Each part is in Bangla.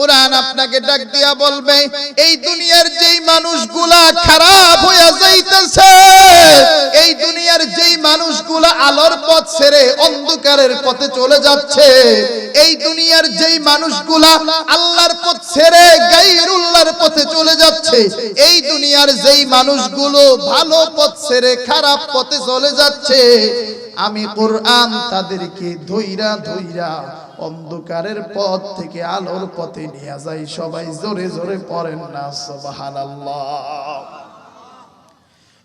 কোরআন আপনাকে ডাক দিয়া বলবে, এই দুনিয়ার যেই মানুষগুলা খারাপ হইয়া যাইতেছে, এই দুনিয়ার যেই মানুষগুলা আলোর পথ ছেড়ে অন্ধকারের পথে চলে যাচ্ছে, এই দুনিয়ার যেই মানুষগুলা আল্লাহর পথ ছেড়ে গাইরুল্লাহর পথে চলে যাচ্ছে, এই দুনিয়ার যেই মানুষগুলো ভালো পথ ছেড়ে খারাপ পথে চলে যাচ্ছে আমি কোরআন তাদেরকে ধইরা ধইরা অন্ধকারের পথ থেকে আলোর পথে নিয়ে যাই। সবাই জোরে জোরে পড়েন না, সুবহানাল্লাহ।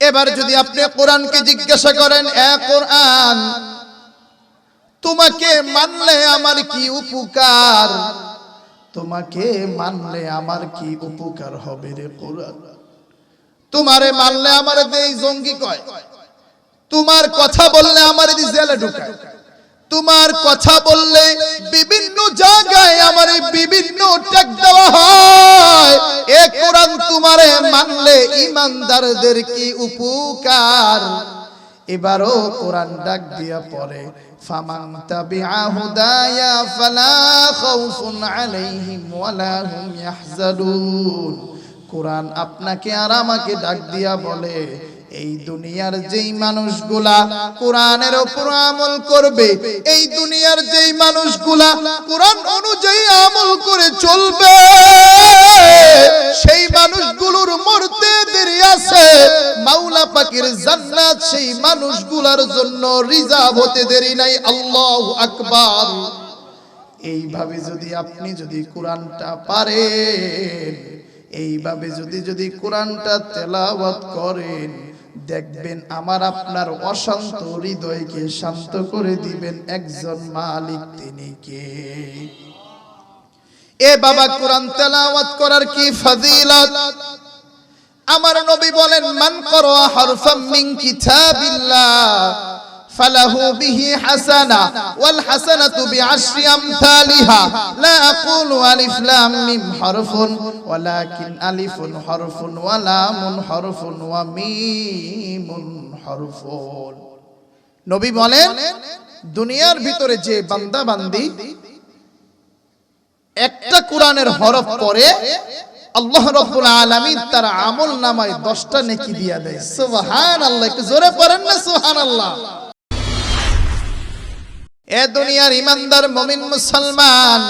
এবার যদি আপনি কোরআনকে জিজ্ঞাসা করেন, এ কোরআন, তোমাকে মানলে আমার কি উপকার? তোমাকে মানলে আমার কি উপকার হবে রে কোরআন? তোমারে মানলে আমার দেই জঙ্গি কয়? তোমার কথা বললে আমার দি জেলে ঢুকায়। তোমার কথা বললে বিভিন্ন জায়গায় আমার বিভিন্ন ট্যাগ দেওয়া হয়। এ কোরআন তোমারে মানলে ইমানদারদের কি উপকার? এবারও কোরআন ডাক দিয়া পড়ে, ফামান তাবিআ হুদায়া ফালা খাউফুন আলাইহিম ওয়ালা হুম ইয়াহজানুন। কোরআন আপনাকে আর আমাকে ডাক দিয়া বলে এই দুনিয়ার যেই মানুষগুলা কোরআনের উপর আমল করবে, এই দুনিয়ার যেই মানুষগুলা কোরআন অনুযায়ী আমল করে চলবে, সেই মানুষগুলোর মরতে দেরি আছে। মাওলা পাকের জান্নাত সেই মানুষগুলার জন্য রিজার্ভ হতে দেরি নাই। আল্লাহু আকবার। এইভাবে যদি আপনি যদি কোরআনটা পারেন, এইভাবে যদি যদি কোরআনটা তেলাওয়াত করেন দেখবেন আমার আপনার অশান্ত হৃদয়কে শান্ত করে দিবেন একজন মালিক তিনি কে? এ বাবা, কোরআন তেলাওয়াত করার কি ফাজিলত? আমার নবী বলেন, মান করো হারফাম মিন কিতাবিল্লাহ। فله به حسنة والحسنة بعشر أمثالها لا أقول ألف لام ميم حرف ولكن ألف حرف ولام حرف وميم حرف নবী বলেন দুনিয়ার ভিতরে যে বান্দা বান্দি একটা কোরআনের হরফ পড়ে আল্লাহ রব্বুল আলামিন তার আমল নামায় দশটা নেকি দিয়া দেয় সুবহানাল্লাহ একটু জোরে পড়েন না সুবহানাল্লাহ এ দুনিয়ার ইমানদার মমিন মুসলমান,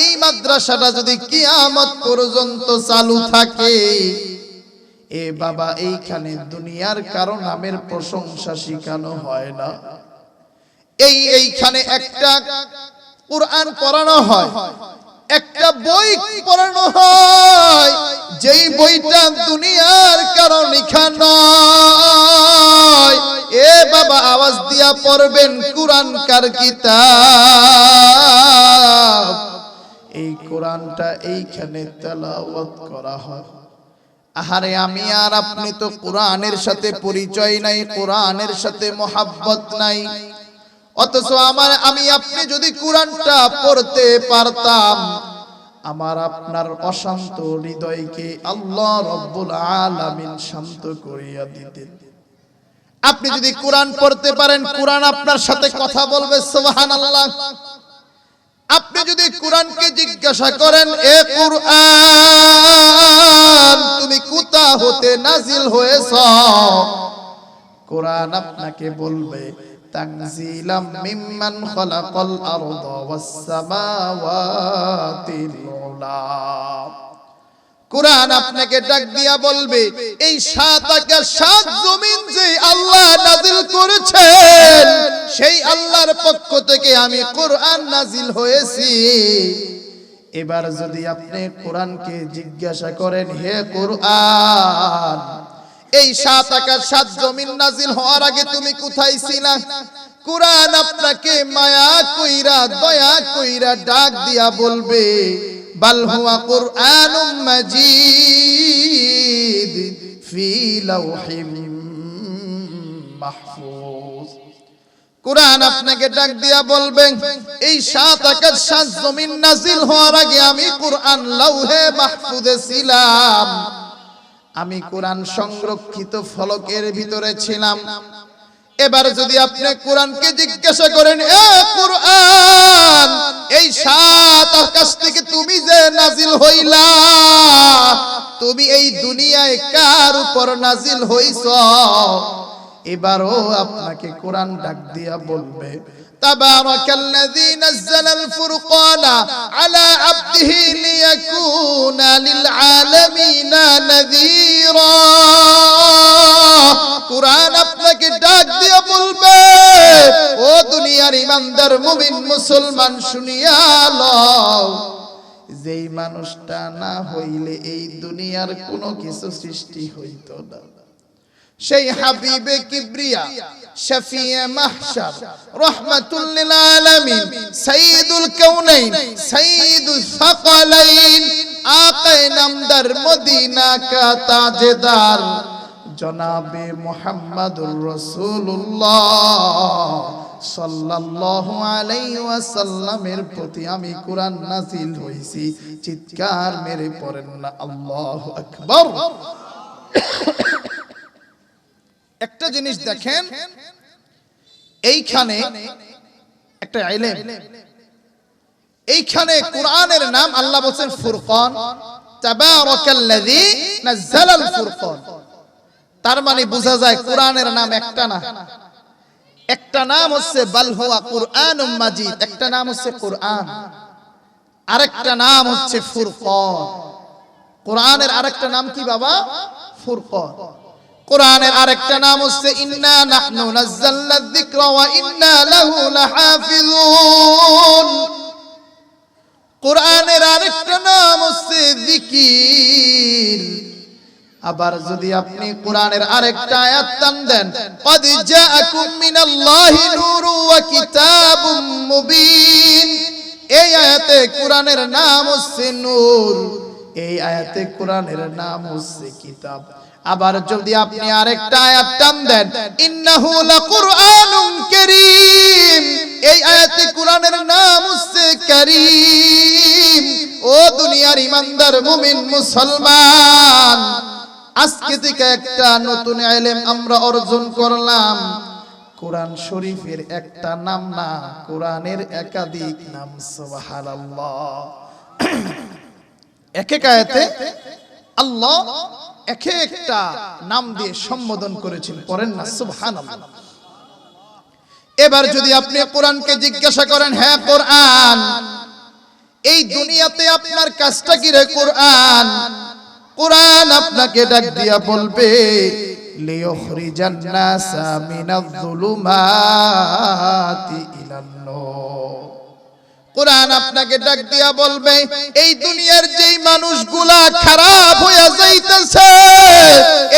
এই মাদ্রাসাটা যদি কিয়ামত পর্যন্ত চালু থাকে, এ বাবা, এইখানে দুনিয়ার কারও নামের প্রশংসা শিখানো হয় না। এই এইখানে একটা কোরআন পড়ানো হয়। একটা বই পড়ানো হয়, যেই বইটা দুনিয়ার কারও লেখা নয়। এ বাবা, আওয়াজ দিয়া পড়বেন কোরআন কার এই কোরআনটা এইখানে তেলাওয়াত করা হয়। আহারে, আমি আর আপনি তো কোরআনের সাথে পরিচয় নাই, কোরআনের সাথে মোহাব্বত নাই। অথচ আমার, আমি আপনি যদি কোরআনটা পড়তে পারতাম, আমার আপনার অশান্ত হৃদয়কে আল্লাহ রব্বুল আলামিন শান্ত করিয়া দিতেন। আপনি যদি কোরআন পড়তে পারেন, কোরআন আপনার সাথে কথা বলবে, সুবহানাল্লাহ। আপনি যদি কোরআনকে জিজ্ঞাসা করেন, এ কোরআন, তুমি কোথা হতে নাজিল হয়েছ? কোরআন আপনাকে বলবে মিম্মান খালাকাল আরদা ওয়াস সামাওয়াতিল উলা। কোরআন আপনাকে ডাক দিয়া বলবে, এই সাত আকাশ সাত জমিন যে আল্লাহ নাজিল করেছেন, সেই আল্লাহর পক্ষ থেকে আমি কোরআন নাজিল হয়েছি। এবার যদি আপনি কোরআনকে জিজ্ঞাসা করেন, হে কোরআন এই সাত আকাশ সাত জমিন নাজিল হওয়ার আগে তুমি কোথায় ছিলা? কোরআন আপনাকে মায়া কইরা, দয়া কইরা ডাক দিয়া বলবে, বাল হুয়া কুরআনুম মাজিদ ফি লাউহিম মাহফুজ। কোরআন আপনাকে ডাক দিয়া বলবেন এই সাত আকাশ সাত জমিন নাজিল হওয়ার আগে আমি কোরআন লাউহে মাহফুজে ছিলাম। আমি কোরআন সংরক্ষিত ফলকের ভিতরে ছিলাম। এবার যদি আপনি কোরআনকে জিজ্ঞাসা করেন এ কোরআন এই সাত আকাশ থেকে তুমি যে নাজিল হইলা তুমি এই দুনিয়ায় কার উপর নাজিল হইছ? এবারও আপনাকে কোরআন ডাক দিয়া বলবে تبارك الذي نزل الفرقان على عبده ليكون للعالمين نذيرا কোরআন আপনাকে ডাক দিয়ে বলবে ও দুনিয়ার ইমানদার মুমিন মুসলমান শুনিয়া লও যেই মানুষটা না হইলে এই দুনিয়ার কোনো কিছু সৃষ্টি হইত না সেই হাবিবে কিবরিয়া, শফিয়ে মাহশার রহমাতুল লিল আলামিন, সাইয়্যিদুল কাউনাইন, সাইয়্যিদুস সাকালাইন আকায়ে নামদার মদিনা কা তাজদার, জনাবে মুহাম্মাদুর রাসূলুল্লাহ সাল্লাল্লাহু আলাইহি ওয়াসাল্লামের প্রতি আমি কোরআন নাজিল হইছি, চিৎকার মেরে পড়েন না, আল্লাহু আকবার। একটা জিনিস দেখেন, এইখানে একটা ইলম এইখানে কোরআনের নাম আল্লাহ বলছেন ফুরকান। তার মানে বোঝা যায় কোরআনের নাম একটা না। একটা নাম হচ্ছে বাল হুয়া কুরআনুম মাজিদ, একটা নাম হচ্ছে কোরআন। আরেকটা নাম হচ্ছে ফুরকান। কোরআনের আরেকটা নাম কি বাবা? ফুরকান। কোরআনের আরেকটা নাম হচ্ছে, ইন্না নাহনু নাযালনা যিকরা ওয়া ইন্না লাহু লাহাফিযুন কোরআনের আরেকটা নাম হচ্ছে, যিকির। আবার যদি আপনি কোরআনের আরেকটা আয়াত টান দেন, কদ জাআকুম মিনাল্লাহি নূরু ওয়া কিতাবুম মুবিন। এই আয়াতে কোরআনের নাম হচ্ছে নূর, এই আয়াতে কোরআনের নাম হচ্ছে কিতাব। আবার যদি আপনি আরেকটা আয়াত টান দেন, ইন্নাহু লাকুরআনুম কারীম। এই আয়াতে কোরআনের নাম হচ্ছে কারীম। ও দুনিয়ার ইমানদার মুমিন মুসলমান, আজকে থেকে একটা নতুন ইলম আমরা অর্জন করলাম। কোরআন শরীফের একটা নাম না, কোরআনের একাধিক নাম, সুবহানাল্লাহ। এক এক আয়াতে আল্লাহ এক একটা নাম দিয়ে সম্বোধন করেছেন। পড়েন না সুবহান এবার যদি আপনি কোরআনকে জিজ্ঞাসা করেন হ্যাঁ কোরআন, এই দুনিয়াতে আপনার কাজটা কি রে কোরআন? কোরআন আপনাকে ডাক দিয়া বলবে লিয়খরিজান নাসা মিনাজ যুলুমাতি ইলান নূর কোরআন আপনাকে ডাক দিয়া বলবে, এই দুনিয়ার যেই মানুষগুলা খারাপ হইয়া যাইতেছে,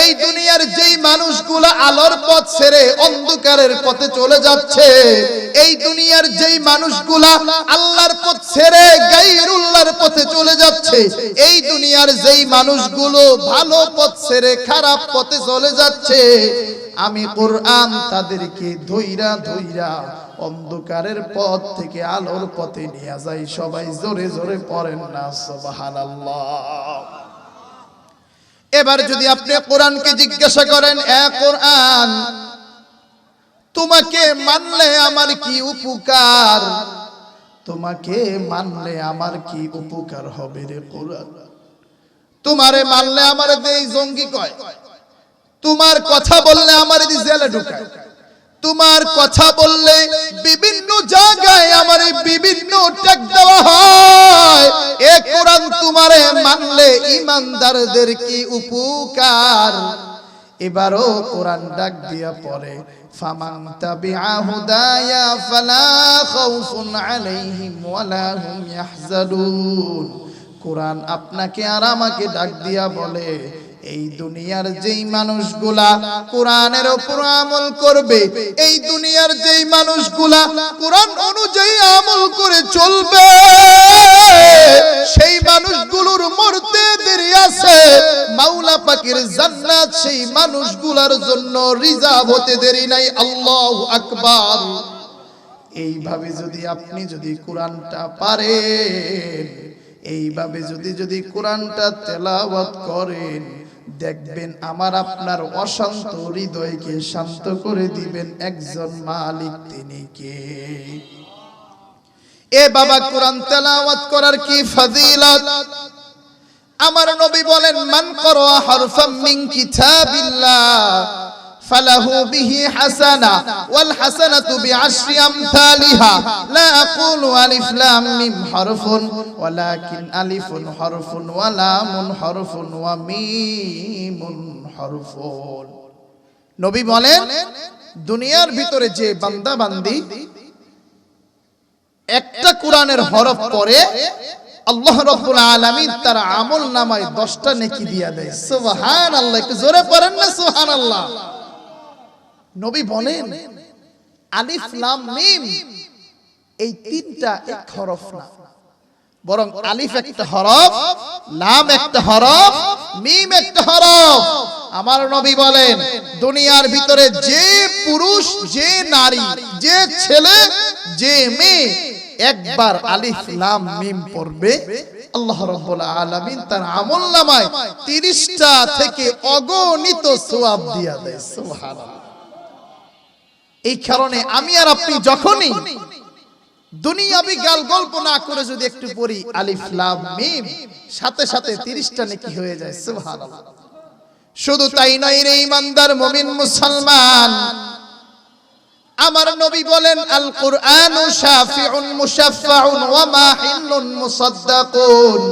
এই দুনিয়ার যেই মানুষগুলা আলোর পথ ছেড়ে অন্ধকারের পথে চলে যাচ্ছে, এই দুনিয়ার যেই মানুষগুলা আল্লাহর পথ ছেড়ে গাইরুল্লাহর পথে চলে যাচ্ছে, এই দুনিয়ার যেই মানুষগুলো ভালো পথ ছেড়ে খারাপ পথে চলে যাচ্ছে আমি কোরআন তাদেরকে ধইরা ধইরা অন্ধকারের পথ থেকে আলোর পথে নিয়ে যাই। সবাই জোরে জোরে পড়েন না, সুবহানাল্লাহ। এবার যদি আপনি কোরআনকে জিজ্ঞাসা করেন, এ কোরআন, তোমাকে মানলে আমার কি উপকার? তোমাকে মানলে আমার কি উপকার হবে রে কোরআন? তোমারে মানলে আমার দেই জঙ্গি কয়? তোমার কথা বললে আমার এই জেলে ঢুকায়। তোমার কথা বললে বিভিন্ন জায়গায় আমার বিভিন্ন ট্যাগ দেওয়া হয়। এ কোরআন তোমারে মানলে ইমানদারদের কি উপকার? এবারও কোরআন ডাক দিয়া পড়ে, ফামান তাবিআ হুদায়া ফালা খাউফুন আলাইহিম ওয়ালা হুম ইয়াহজানুন। কোরআন আপনাকে আর আমাকে ডাক দিয়া বলে এই দুনিয়ার যেই মানুষগুলা কোরআনের উপর আমল করবে, এই দুনিয়ার যেই মানুষগুলা কোরআন অনুযায়ী আমল করে চলবে, সেই মানুষগুলোর মরতে দেরি আছে। মাওলা পাকের জান্নাত সেই মানুষগুলার জন্য রিজার্ভ হতে দেরি নাই। আল্লাহু আকবার। এইভাবে যদি আপনি যদি কোরআনটা পারেন, এইভাবে যদি যদি কোরআনটা তেলাওয়াত করেন দেখবেন আমার আপনার অশান্ত হৃদয়কে শান্ত করে দিবেন একজন মালিক তিনি কে? এ বাবা, কোরআন তেলাওয়াত করার কি ফজিলত? আমার নবী বলেন, মান করো হরফাম মিন কিতাবিল্লাহ। فله به حسنة والحسنة بعشر أمثالها لا أقول ألف لام ميم حرف ولكن ألف حرف ولام حرف وميم حرف নবী বলেন দুনিয়ার ভিতরে যে বান্দা বান্দি একটা কোরআনের হরফ পরে আল্লাহ রাব্বুল আলামিন তার আমল নামায় 10টা নেকি দিয়া দেয় সুবহানাল্লাহ একটু জোরে পড়েন না সুবহানাল্লাহ নবী বলেন আলিফ লাম মিম এই তিনটা এক হরফ না। বরং আলিফ একটা হরফ লাম একটা হরফ মিম একটা হরফ। আমার নবী বলেন দুনিয়ার ভিতরে যে পুরুষ যে নারী যে ছেলে যে মেয়ে একবার আলিফ লাম মিম পড়বে। আল্লাহ রাব্বুল আলামিন তার আমলনামায় 30টা থেকে অগণিত সওয়াব দিয়া দেয়। সুবহানাল্লাহ। এই কারণে আমি আর আপনি যখনই দুনিয়াবি গাল গল্প না করে যদি একটু পড়ি আলিফ লাম মিম, সাথে সাথে 30টা নেকি হয়ে যায়, সুবহানাল্লাহ। শুধু তাই নয় রে ইমানদার মুমিন মুসলমান, আমার নবী বলেন আল কুরআনু শাফিউন মুশাফফাউন ওয়া মাহিল্লুন মুসাদ্দাকুন।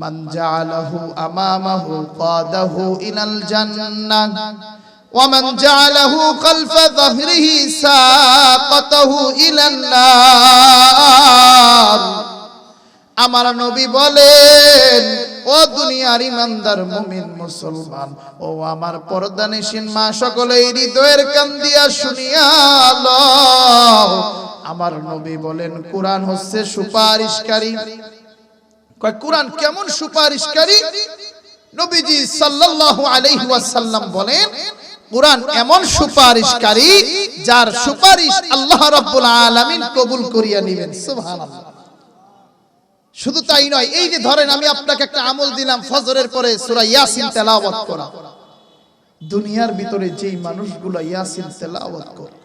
মান জাআলাহু আমামাহু কাদাহু ইলাল জান্নাহ। ومن جعله خلف ظهره ساقطه إلى النار আমার নবী বলেন ও দুনিয়ার ইমানদার মুমিন মুসলমান ও আমার পর্দানিসীন মা সকলে হৃদয়ের কান দিয়া শুনিয়া লও। আমার নবী বলেন কোরআন হচ্ছে সুপারিশকারী কয় কোরআন কেমন সুপারিশকারী নবীজি সাল্লাল্লাহু আলাইহি ওয়াসাল্লাম বলেন কোরআন এমন সুপারিশকারী যার সুপারিশ আল্লাহ রাব্বুল আলামিন কবুল করিয়া নেবেন। সুবহানাল্লাহ। শুধু তাই নয় এই যে ধরেন আমি আপনাকে একটা আমল দিলাম ফজরের পরে সূরা ইয়াসিন তেলাওয়াত করা। দুনিয়ার ভিতরে যেই মানুষগুলো ইয়াসিন তেলাওয়াত করে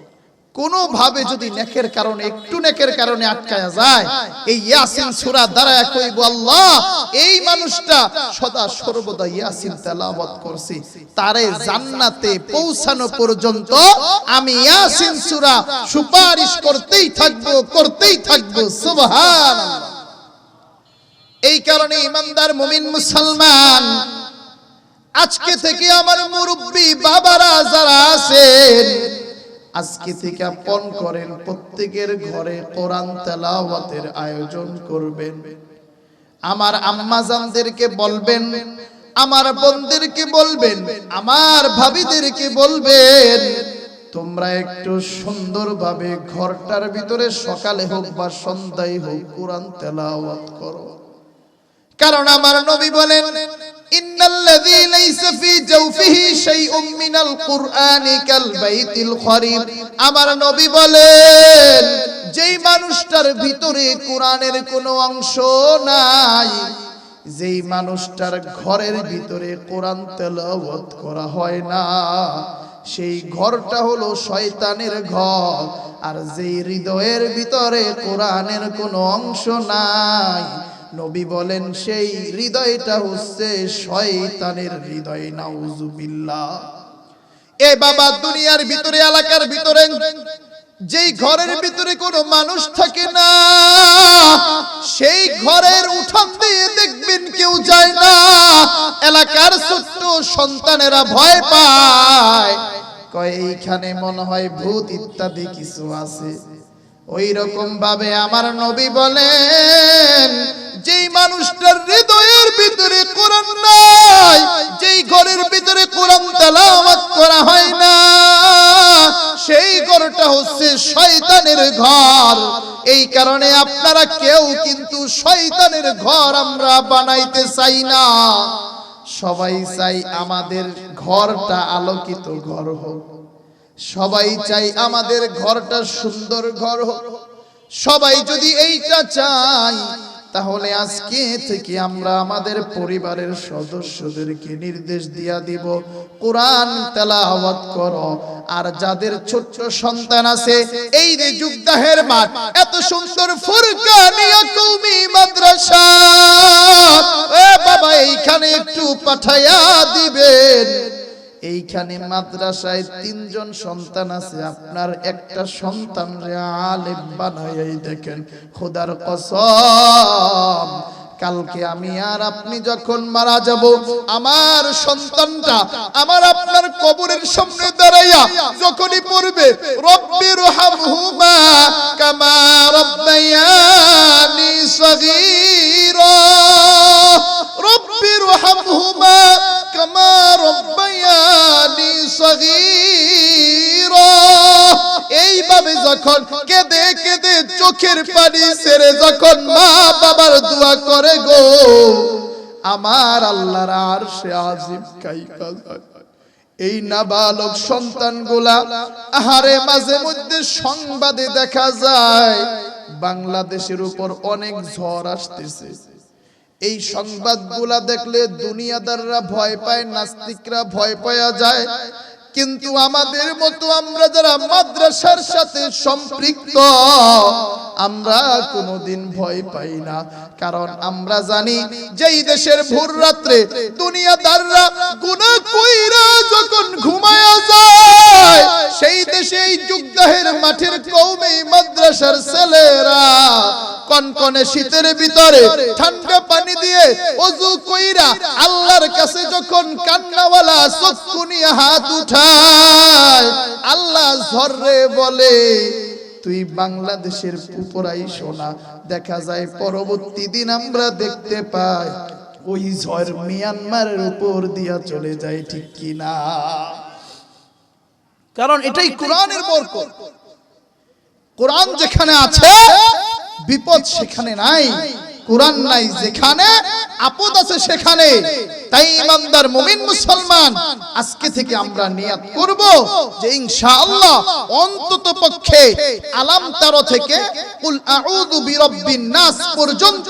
কোন ভাবে যদি নেকের কারণে, একটু নেকের কারণে আটকায়া যায়, এই ইয়াসিন সূরা দ্বারা কইব, আল্লাহ, এই মানুষটা সদা সর্বদা ইয়াসিন তেলাওয়াত করছে। তারে জান্নাতে পৌঁছানো পর্যন্ত আমি ইয়াসিন সূরা সুপারিশ করতেই থাকব করতেই থাকব, সুবহানাল্লাহ। এই কারণে ইমানদার মুমিন মুসলমান, আজকে থেকে আমার মুরব্বী বাবারা যারা আছেন আজকে থেকে পণ করেন, প্রত্যেকের ঘরে কোরআন তেলাওয়াতের আয়োজন করবেন। আমার আম্মাজানদেরকে বলবেন, আমার বোনদেরকে বলবেন, আমার ভাবিদেরকে বলবেন, তোমরা একটু সুন্দরভাবে ঘরটার ভিতরে সকালে হোক বা সন্ধ্যায় হোক কোরআন তেলাওয়াত করো। কারণ আমার নবী বলেন আমার নবী বলেন, যেই মানুষটার ভিতরে কোরআনের কোনো অংশ নাই, যেই মানুষটার ঘরের ভিতরে কোরআন তেলাওয়াত করা হয় না, সেই ঘরটা হলো শয়তানের ঘর, আর যেই হৃদয়ের ভিতরে কোরআনের কোনো অংশ নাই নবী বলেন, সেই হৃদয়টা হচ্ছে শয়তানের হৃদয়, নাউজুবিল্লাহ। এ বাবা, দুনিয়ার ভিতরে, এলাকার ভিতরে, যেই ঘরের ভিতরে কোনো মানুষ থাকে না, সেই ঘরের উঠান দিয়ে দেখবেন কেউ যায় না। এলাকার ছোট্ট সন্তানেরা ভয় পায়। কয়, এইখানে মনে হয় ভূত ইত্যাদি কিছু আছে। ওই রকম ভাবে আমার নবী বলেন, যেই মানুষটার হৃদয়ের ভিতরে কোরআন নাই, যেই ঘরের ভিতরে কোরআন তেলাওয়াত করা হয় না, সেই ঘরটা হচ্ছে শয়তানের ঘর। এই কারণে আপনারা কেউ কিন্তু শয়তানের ঘর আমরা বানাইতে চাই না। সবাই চাই আমাদের ঘরটা আলোকিত ঘর হোক। সবাই চাই আমাদের ঘরটা সুন্দর ঘর হোক। সবাই যদি এইটা চাই তাহলে আজকে থেকে আমরা আমাদের পরিবারের সদস্যদেরকে নির্দেশ দিয়া দিব, কোরআন তেলাওয়াত করো। আর যাদের ছোট্ট সন্তান আছে, এই যে যুগদাহের মাঠ, এত সুন্দর ফুরকানিয়া কৌমি মাদ্রাসা। বাবা, এইখানে একটু পাঠাইয়া দিবেন। এইখানে মাদ্রাসায় তিনজন সন্তান আছে। আপনার একটা সন্তান রে আলেম বানাই দেখেন, খোদার কসম। কালকে আমি আর আপনি যখন মারা যাব, আমার সন্তানটা আমার আপনার কবরের সামনে দাঁড়াইয়া যখনই পড়বে রব্বির হামহুমা কামা রব্বায়ানি যখন কেঁদে কেঁদে চোখের পানি ছেড়ে যখন মা বাবার দোয়া করে গো, আমার আল্লাহর আরশে আজিম কাইফা যায় এই নাবালক সন্তানগুলা আহারে মাঝে মধ্যে সংবাদে দেখা যায়, বাংলাদেশের উপর অনেক ঝড় আসতেছে। এই সংবাদগুলা দেখলে দুনিয়াদাররা ভয় পায়, নাস্তিকরা ভয় পাওয়া যায় কিন্তু আমাদের মতো আমরা যারা মাদ্রাসার সাথে সম্পৃক্ত আমরা কোনোদিন ভয় পাই না। কারণ আমরা জানি যেই দেশের ভোর রাত্রে দুনিয়াদাররা গুনাহ কইরা যখন ঘুমায়া যায়, সেই দেশে এই যুগদাহের মাঠের কৌমে মাদ্রাসার ছেলেরা কনকনে শীতের ভিতরে ঠান্ডা পানি দিয়ে অজু কইরা আল্লাহর কাছে যখন কান্নাওয়ালা চক্ষু নিয়ে হাত উঠায়, আল্লাহ ঝররে বলে তুই বাংলাদেশের উপরাই শোনা দেখা যায় পরবর্তী দিন আমরা দেখতে পাই, ওই ঝড় মিয়ানমারের উপর দিয়া চলে যায়, ঠিক কিনা? কারণ এটাই কোরআনের বরকত। কোরআন যেখানে আছে, বিপদ সেখানে নাই। কোরআন নাই যেখানে, আপদ আছে সেখানে। তাই ইমানদার মুমিন মুসলমান, আজকে থেকে আমরা নিয়াত করব যে ইনশাআল্লাহ অন্তত পক্ষে আলাম তারো থেকে কুল আউযু বিরাব্বিন নাস পর্যন্ত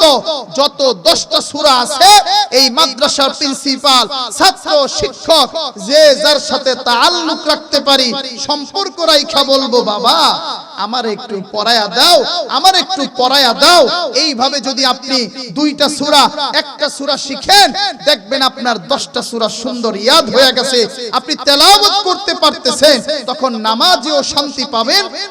যত 10টা সূরা আছে, এই মাদ্রাসার প্রিন্সিপাল, ছাত্র, শিক্ষক, যে যার সাথে তাআল্লুক রাখতে পারি, সম্পর্ক রাইখা বলব বাবা। আমার একটু পড়ায়া দাও, আমার একটু পড়ায়া দাও। এইভাবে যদি আপনি দুইটা সুরা, একটা সুরা শিখেন, দেখবেন আপনার দশটা সুরা সুন্দর ইয়াদ হয়ে গেছে। আপনি তেলাওয়াত করতে পারতেছেন, তখন নামাজেও শান্তি পাবেন